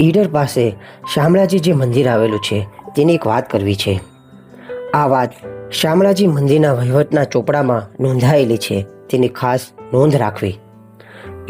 ઈડર પાસે શામળાજી જે મંદિર આવેલું છે, તેની એક વાત કરવી છે. આ વાત શામળાજી મંદિરના વહીવટના ચોપડામાં નોંધાયેલી છે, તેની ખાસ નોંધ રાખવી.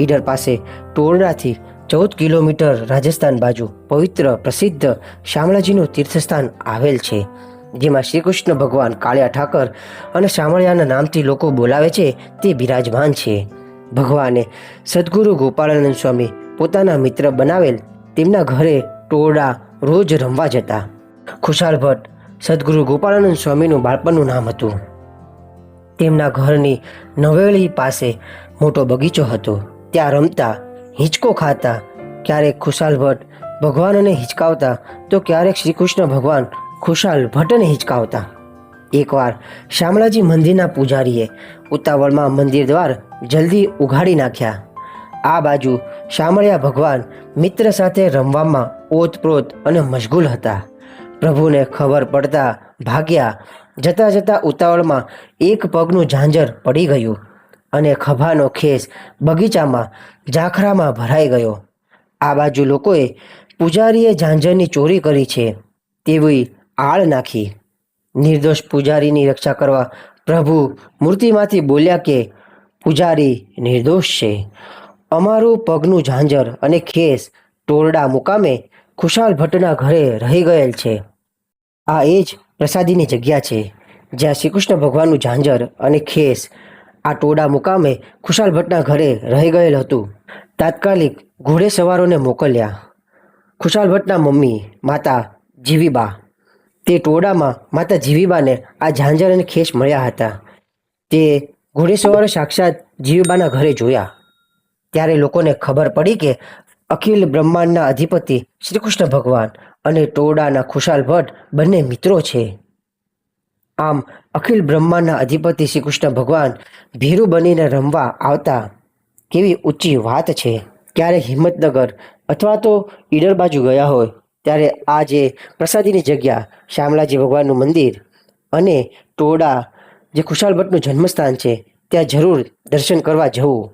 ઈડર પાસે ટોરડાથી ચૌદ કિલોમીટર રાજસ્થાન બાજુ પવિત્ર પ્રસિદ્ધ શામળાજીનું તીર્થસ્થાન આવેલ છે, જેમાં શ્રી કૃષ્ણ ભગવાન કાળિયા ઠાકર અને શામળિયાના નામથી લોકો બોલાવે છે, તે બિરાજમાન છે. ભગવાને સદગુરુ ગોપાળાનંદ સ્વામી પોતાના મિત્ર બનાવેલ તેમના ઘરે ટોરડા રોજ રમવા જતા. ખુશાલ ભટ્ટ, સદગુરુ ગોપાળાનંદ સ્વામીનું બાળપણનું નામ હતું. તેમના ઘરની નવેળી પાસે મોટો બગીચો હતો. ત્યાં રમતા, હિંચકો ખાતા, ક્યારેક ખુશાલ ભટ્ટ ભગવાનને હિંચકાવતા, તો ક્યારેક શ્રી કૃષ્ણ ભગવાન ખુશાલ ભટ્ટને હિંચકાવતા. એકવાર શામળાજી મંદિરના પૂજારીએ ઉતાવળમાં મંદિર દ્વાર જલ્દી ઉઘાડી નાખ્યા. આ બાજુ શામળિયા ભગવાન મિત્ર સાથે રમવામાં ઓતપ્રોત અને મશગુલ હતા. પ્રભુને ખબર પડતા ભાગ્યા જતા જતા ઉતાવળમાં એક પગનું ઝાંઝર પડી ગયું અને ખભાનો ખેસ બગીચામાં ઝાંખરામાં ભરાઈ ગયો. આ બાજુ લોકોએ પૂજારીએ ઝાંઝરની ચોરી કરી છે તેવી આળ નાખી. નિર્દોષ પૂજારીની રક્ષા કરવા પ્રભુ મૂર્તિમાંથી બોલ્યા કે, પૂજારી નિર્દોષ છે. અમારું પગનું ઝાંઝર અને ખેસ ટોરડા મુકામે ખુશાલ ભટ્ટના ઘરે રહી ગયેલ છે. આ એ જ પ્રસાદીની જગ્યા છે, જ્યાં શ્રી કૃષ્ણ ભગવાનનું ઝાંઝર અને ખેસ આ ટોડા મુકામે ખુશાલ ભટ્ટના ઘરે રહી ગયેલ હતું. તાત્કાલિક ઘોડે સવારોને મોકલ્યા. ખુશાલ ભટ્ટના મમ્મી, માતા જીવીબા. તે ટોડામાં માતા જીવીબાને આ ઝાંઝર અને ખેસ મળ્યા હતા. તે ઘોડેસવારો સાક્ષાત જીવીબાના ઘરે જોયા. ત્યારે લોકોને ખબર પડી કે અખિલ બ્રહ્માંડના અધિપતિ શ્રી કૃષ્ણ ભગવાન અને ટોડાના ખુશાલ ભટ્ટ બંને મિત્રો છે. આમ, અખિલ બ્રહ્માંડના અધિપતિ શ્રી કૃષ્ણ ભગવાન ભીરુ બનીને રમવા આવતા કેવી ઊંચી વાત છે. ક્યારેક હિંમતનગર અથવા તો ઈડર બાજુ ગયા હોય, ત્યારે આ જે પ્રસાદીની જગ્યા, શામળાજી ભગવાનનું મંદિર અને ટોડા જે ખુશાલ ભટ્ટનું જન્મસ્થાન છે, ત્યાં જરૂર દર્શન કરવા જવું.